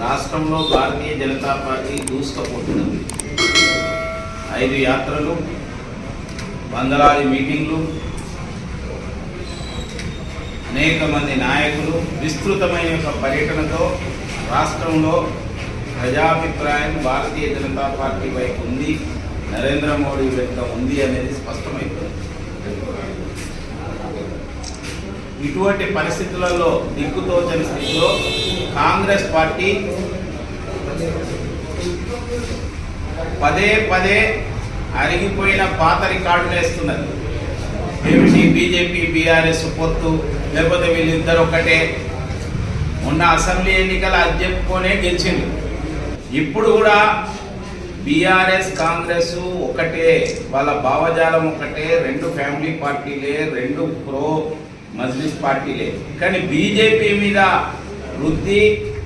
రాష్ట్రంలో భారతీయ జనతా పార్టీ దూసుకుపోతున్నది. ఐదు యాత్రలు వందలాది మీటింగ్లు అనేక మంది నాయకులు విస్తృతమైన ఒక పర్యటనతో రాష్ట్రంలో ప్రజాభిప్రాయం భారతీయ జనతా పార్టీ వైపు ఉంది నరేంద్ర మోడీ వెంట ఉంది అనేది స్పష్టమైంది ఇటువంటి పరిస్థితులలో దిక్కుతోచని స్థితిలో కాంగ్రెస్ పార్టీ పదే పదే అరిగిపోయిన పాత రికార్డులు వేస్తున్నది. ఏమిటి? బీజేపీ బీఆర్ఎస్ పొత్తు లేకపోతే వీళ్ళిద్దరు ఒకటే మొన్న అసెంబ్లీ ఎన్నికలు అది చెప్పుకొనే గెలిచింది ఇప్పుడు కూడా బీఆర్ఎస్ కాంగ్రెస్ ఒకటే వాళ్ళ భావజాలం ఒకటే రెండు ఫ్యామిలీ పార్టీలే రెండు ప్రో మజ్లిస్ పార్టీలే కానీ బీజేపీ మీద వృద్ధి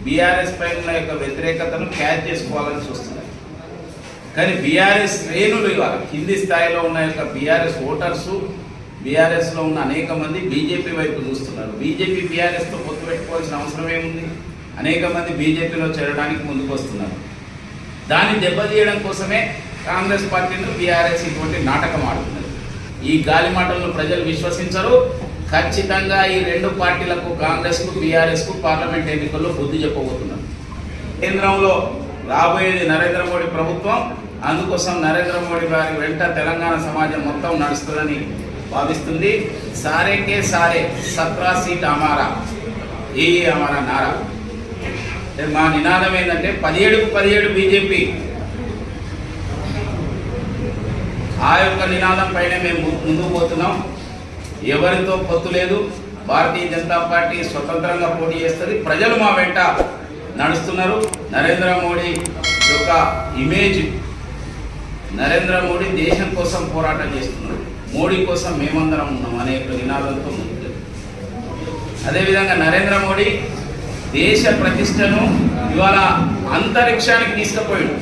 బీఆర్ఎస్ పైన ఉన్న యొక్క వ్యతిరేకతను క్యాచ్ చేసుకోవాలని చూస్తున్నారు. కానీ బీఆర్ఎస్ శ్రేణులు ఇవాళ కింది స్థాయిలో ఉన్న యొక్క బీఆర్ఎస్ ఓటర్సు బీఆర్ఎస్లో ఉన్న అనేక మంది బీజేపీ వైపు చూస్తున్నారు. బీజేపీ బీఆర్ఎస్తో పొత్తు పెట్టుకోవాల్సిన అవసరం ఏముంది? అనేక మంది బీజేపీలో చేరడానికి ముందుకు వస్తున్నారు. దాన్ని దెబ్బతీయడం కోసమే కాంగ్రెస్ పార్టీని బీఆర్ఎస్ ఇటువంటి నాటకం ఆడుతున్నది ఈ గాలి మాటలను ప్రజలు విశ్వసించరు ఖచ్చితంగా ఈ రెండు పార్టీలకు కాంగ్రెస్కు బీఆర్ఎస్కు పార్లమెంట్ ఎన్నికల్లో బుద్ధి చెప్పబోతున్నారు కేంద్రంలో రాబోయేది నరేంద్ర మోడీ ప్రభుత్వం అందుకోసం నరేంద్ర మోడీ గారి వెంట తెలంగాణ సమాజం మొత్తం నడుస్తుందని భావిస్తుంది. సారేకే సారే సత్రా సీట్ అమారా ఏ అమారా నారా. మా నినాదం ఏంటంటే పదిహేడుకు పదిహేడు బీజేపీ. ఆ యొక్క నినాదం పైన మేము ముందుకు పోతున్నాం. ఎవరితో పొత్తు లేదు. భారతీయ జనతా పార్టీ స్వతంత్రంగా పోటీ చేస్తుంది. ప్రజలు మా వెంట నడుస్తున్నారు. నరేంద్ర మోడీ యొక్క ఇమేజ్ నరేంద్ర మోడీ దేశం కోసం పోరాటం చేస్తున్నారు. మోడీ కోసం మేమందరం ఉన్నాం అనే యొక్క నినాదంతో అదేవిధంగా నరేంద్ర మోడీ దేశ ప్రతిష్టను ఇవాళ అంతరిక్షానికి తీసుకుపోయాడు.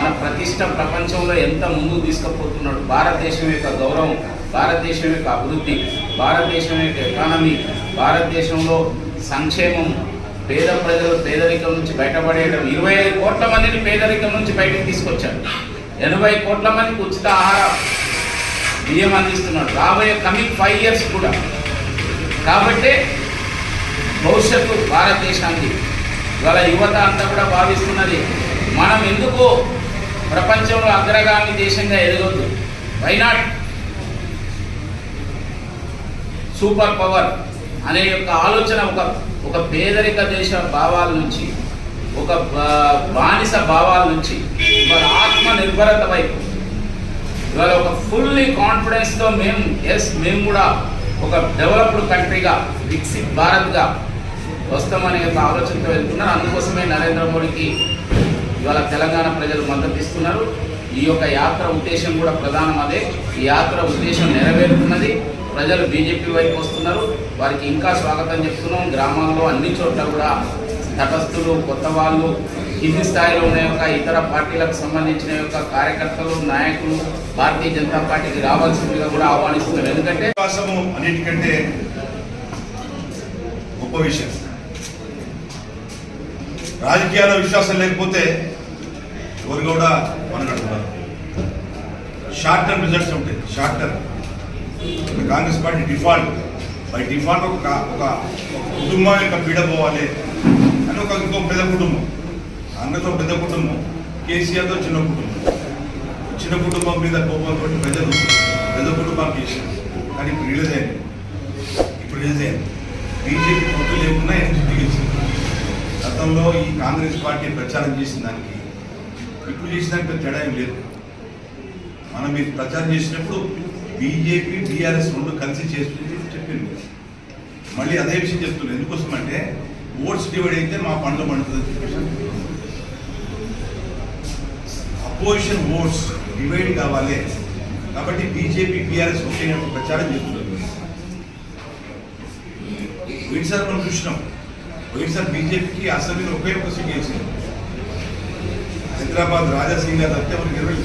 మన ప్రతిష్ట ప్రపంచంలో ఎంత ముందుకు తీసుకుపోతున్నాడు? భారతదేశం యొక్క గౌరవం భారతదేశం యొక్క అభివృద్ధి భారతదేశం యొక్క ఎకానమీ భారతదేశంలో సంక్షేమం పేద ప్రజలు పేదరికం నుంచి బయటపడేయడం. ఇరవై ఐదు కోట్ల మందిని పేదరికం నుంచి బయటకు తీసుకొచ్చాడు. ఎనభై కోట్ల మందికి ఉచిత ఆహార బియ్యం అందిస్తున్నాడు. రాబోయే కమింగ్ ఫైవ్ ఇయర్స్ కూడా. కాబట్టి భవిష్యత్తు భారతదేశానికి. ఇవాళ యువత అంతా కూడా భావిస్తున్నది మనం ఎందుకు ప్రపంచంలో అగ్రగామి దేశంగా ఎదగొద్దు వైనాట్ సూపర్ పవర్ అనే యొక్క ఆలోచన ఒక ఒక పేదరిక దేశ భావాల నుంచి ఒక బానిస భావాల నుంచి ఇవాళ ఆత్మ నిర్భరత వైపు. ఇవాళ ఒక ఫుల్లీ కాన్ఫిడెన్స్తో మేము ఎస్ మేము కూడా ఒక డెవలప్డ్ కంట్రీగా వికసిత్ భారత్గా వస్తామనే యొక్క ఆలోచనతో వెళ్తున్నారు. అందుకోసమే నరేంద్ర మోడీకి ఇవాళ తెలంగాణ ప్రజలు మద్దతు ఇస్తున్నారు. ఈ యొక్క యాత్ర ఉద్దేశం కూడా ప్రధానం అదే. ఈ యాత్ర ఉద్దేశం నెరవేరుతున్నది. ప్రజలు బీజేపీ వైపు వస్తున్నారు. వారికి ఇంకా స్వాగతం చెప్తున్నాం. గ్రామాల్లో అన్ని చోట్ల కూడా తటస్థులు కొత్త వాళ్ళు కింది స్థాయిలో ఉన్న యొక్క ఇతర పార్టీలకు సంబంధించిన యొక్క కార్యకర్తలు నాయకులు భారతీయ జనతా పార్టీకి రావాల్సిందిగా కూడా ఆహ్వానిస్తున్నారు ఎందుకంటే అన్నిటికంటే గొప్ప విషయం. రాజకీయాల్లో విశ్వాసం లేకపోతే ఎవరు కూడా మనగడుతున్నారు షార్ట్ టర్మ్ రిజల్ట్స్ ఉంటాయి. Short term Congress party default. By default ఒక ఒక కుటుంబం యొక్క పీడ పోవాలి అని ఒక ఇంకో పెద్ద కుటుంబం. కాంగ్రెస్ పెద్ద కుటుంబం కేసీఆర్తో చిన్న కుటుంబం. చిన్న కుటుంబం మీద కోపంతో పెద్దలు పెద్ద కుటుంబానికి చేశారు. కానీ ఇప్పుడు రిలీజ్ అయింది ఇప్పుడు రిలీజ్ అయింది బీజేపీ పొత్తు లేకుండా ఎన్ని గతంలో ఈ కాంగ్రెస్ పార్టీ ప్రచారం చేసిన దానికి ఇప్పుడు చేసిన దానికి తేడా ఏం లేదు. మనం మీరు ప్రచారం చేసినప్పుడు బీజేపీ బీఆర్ఎస్ రెండు కలిసి చేస్తుంది చెప్పింది. మళ్ళీ అదే విషయం చెప్తున్నాను ఎందుకోసం అంటే ఓట్స్ డివైడ్ అయితే మా పండ్లు పండుతుంది చెప్పేసి అపోజిషన్ ఓట్స్ డివైడ్ కావాలి. కాబట్టి బీజేపీ బీఆర్ఎస్ ఒకే ప్రచారం చేస్తున్నారు. పోయినసారి మనం చూసినాం. వైఎస్ఆర్ బీజేపీకి అసెంబ్లీలో ఒకే ఒక సీట్ గెలిచింది హైదరాబాద్ రాజాసింగ్ గారు తప్పితే మనకి ఇరవై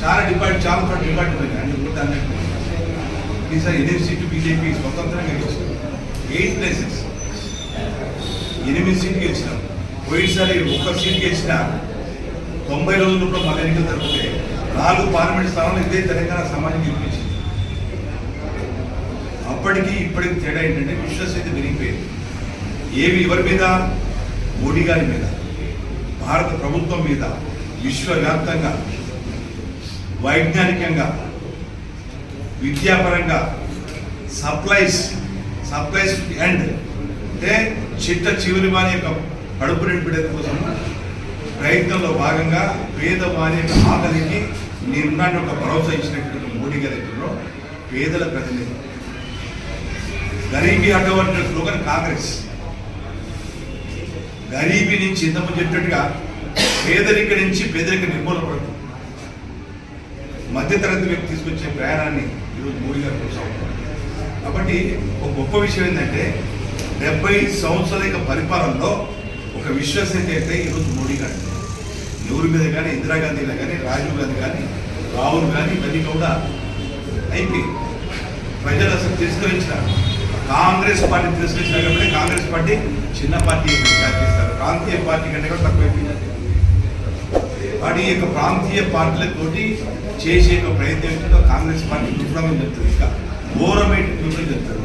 చాలా డిపార్ట్ చాలా చోట్ల డిపార్ట్ ఉంది అంటే గుర్తు అన్నట్టు ఈసారి ఎనిమిది సీట్లు బీజేపీ స్వతంత్రంగా గెలిచింది. ఎయిట్ ప్లేసెస్ ఎనిమిది సీట్లు గెలిచినాం. పోయినసారి ఒక్క సీట్ గెలిచిన తొంభై రోజుల్లో మన ఎన్నికలు జరిగితే నాలుగు పార్లమెంట్ స్థానాలు ఇదే తెలంగాణ సమాజం గెలిపించింది. అప్పటికి ఇప్పటికి తేడా ఏంటంటే విశ్వసనీయత పెరిగిపోయింది. ఏమి ఎవరి మీద? మోడీ గారి మీద. భారత ప్రభుత్వం మీద విశ్వవ్యాప్తంగా వైజ్ఞానికంగా విద్యాపరంగా సప్లైస్ సప్లైస్ అండ్ అంటే చిట్ట చివరి వారి యొక్క కడుపు నింపడే కోసం ప్రయత్నంలో భాగంగా పేదవారి యొక్క ఆకలికి నిన్నటి ఒక భరోసా ఇచ్చినటువంటి మోడీ గారి పేదల ప్రతినిధి. గరీబీ అడ్డవంటి స్లోగన్ కాంగ్రెస్. గరీబీ నుంచి ఇంతకు చెప్పినట్టుగా పేదరిక నుంచి పేదరిక నిర్మూలన మధ్యతరగతి వ్యక్తి తీసుకొచ్చే ప్రయాణాన్ని ఈరోజు మోడీ గారు కొనసాగుతున్నారు. కాబట్టి ఒక గొప్ప విషయం ఏంటంటే డెబ్బై సంవత్సరాల యొక్క పరిపాలనలో ఒక విశ్వసనీయత అయితే ఈరోజు మోడీ గారు ఎవరి మీద కానీ ఇందిరాగాంధీలో కానీ రాజీవ్ గాంధీ కానీ రాహుల్ కానీ ఇవన్నీ కూడా అయిపోయి ప్రజలు అసలు తిరస్కరించినారు. కాంగ్రెస్ పార్టీ తిరస్కరించినారు కాబట్టి కాంగ్రెస్ పార్టీ చిన్న పార్టీ. ప్రాంతీయ పార్టీ కంటే కూడా తక్కువైపోయింది వాటి యొక్క ప్రాంతీయ పార్టీలతోటి చేసే యొక్క ప్రయత్నం ఏంటంటే కాంగ్రెస్ పార్టీ విఫలమని చెప్తుంది. ఇంకా ఘోరమైన విఫలం చెప్తారు